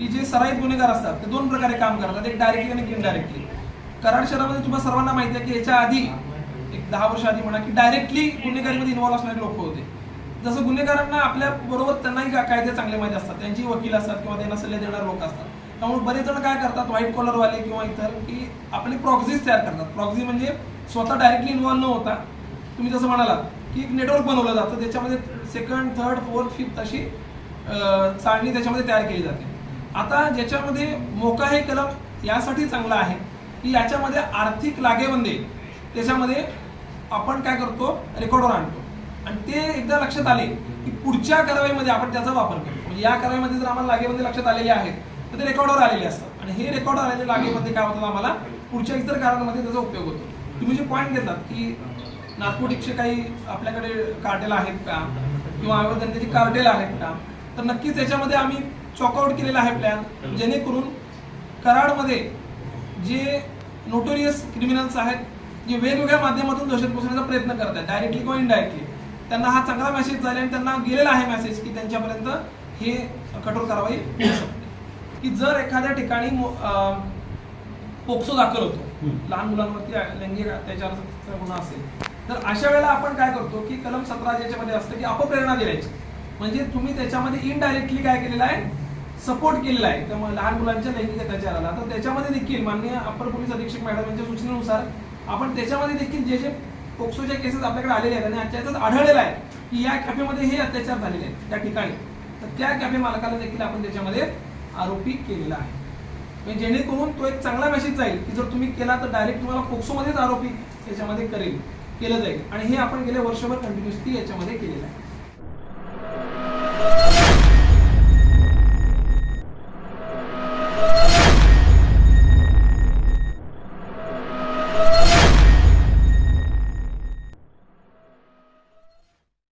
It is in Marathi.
की जे सराई गुन्हेगार असतात ते दोन प्रकारे काम करतात एक डायरेक्टली आणि इनडायरेक्टली कराड शहरामध्ये तुम्हाला सर्वांना माहिती आहे की याच्या आधी एक दहा वर्ष आधी म्हणा की डायरेक्टली गुन्हेगारीमध्ये इन्व्हॉल्व असणारे लोक होते. जसं गुन्हेगारांना आपल्या बरोबर त्यांनाही कायदे चांगले माहिती असतात त्यांची वकील असतात किंवा त्यांना सल्ले देणारे लोक असतात. त्यामुळे बरेच जण काय करतात व्हाईट कॉलरवाले किंवा इतर की आपले प्रॉक्झीज तयार करतात. प्रॉक्झी म्हणजे स्वतः डायरेक्टली इन्व्हॉल्व न होता तुम्ही जसं म्हणालात की एक नेटवर्क बनवलं जातं त्याच्यामध्ये सेकंड थर्ड फोर्थ फिफ्थ अशी चाळणी त्याच्यामध्ये तयार केली जाते. आता ज्याच्यामध्ये मोका हे कलम यासाठी चांगलं आहे की याच्यामध्ये आर्थिक लागेबंदे त्याच्यामध्ये आपण काय करतो? रेकॉर्डवर आणतो. आणि ते एकदा लक्षात आले की पुढच्या कारवाईमध्ये आपण त्याचा वापर करतो. म्हणजे या कारवाईमध्ये जर आम्हाला लागेबंदी लक्षात आलेले आहेत तर ते रेकॉर्डवर आलेले असतात. आणि हे रेकॉर्ड आलेले लागेमध्ये काय होतात आम्हाला? पुढच्या इतर कारणांमध्ये त्याचा उपयोग होतो. तुम्ही जे पॉईंट घेतात की नार्कोटिकचे काही आपल्याकडे कार्टेल आहेत का? किंवा अवैधतेची कार्टेल आहेत का? तर नक्कीच याच्यामध्ये आम्ही चॉकआउट केलेला आहे प्लॅन जेणेकरून कराडमध्ये जे नोटोरियस क्रिमिनल्स आहेत जे वेगवेगळ्या माध्यमातून दहशत पोचण्याचा प्रयत्न करत आहेत डायरेक्टली किंवा इनडायरेक्टली त्यांना हा चांगला मेसेज झाला आणि त्यांना गेलेला आहे मेसेज की त्यांच्यापर्यंत हे कठोर कारवाई होऊ शकते. की जर एखाद्या ठिकाणी पोक्सो दाखल होतो. लहान मुलांवरती लैंगिक अत्याचाराचा गुन्हा असेल तर अशा वेळेला आपण काय करतो की कलम सतरा ज्याच्यामध्ये असतं की अपप्रेरणा दिल्याची. म्हणजे तुम्ही त्याच्यामध्ये इनडायरेक्टली काय केलेलं आहे? सपोर्ट केलेला आहे. त्यामुळे लहान मुलांच्या लैंगिक अत्याचाराला तर त्याच्यामध्ये देखील माननीय अप्पर पोलीस अधीक्षक मॅडम यांच्या सूचनेनुसार आपण त्याच्यामध्ये देखील जे जे पोक्सोच्या केसेस आपल्याकडे आलेले आहेत आणि याच्यातच आढळलेला आहे की या कॅफेमध्ये हे अत्याचार झालेले आहेत त्या ठिकाणी. तर त्या कॅफे मालकाला देखील आपण त्याच्यामध्ये आरोपी केलेला आहे. म्हणजे जेणेकरून तो एक चांगला मेसेज जाईल की जर तुम्ही केला तर डायरेक्ट तुम्हाला पोक्सोमध्येच आरोपी त्याच्यामध्ये करेल केलं जाईल. आणि हे आपण गेल्या वर्षभर कंटिन्युअसली याच्यामध्ये केलेलं आहे.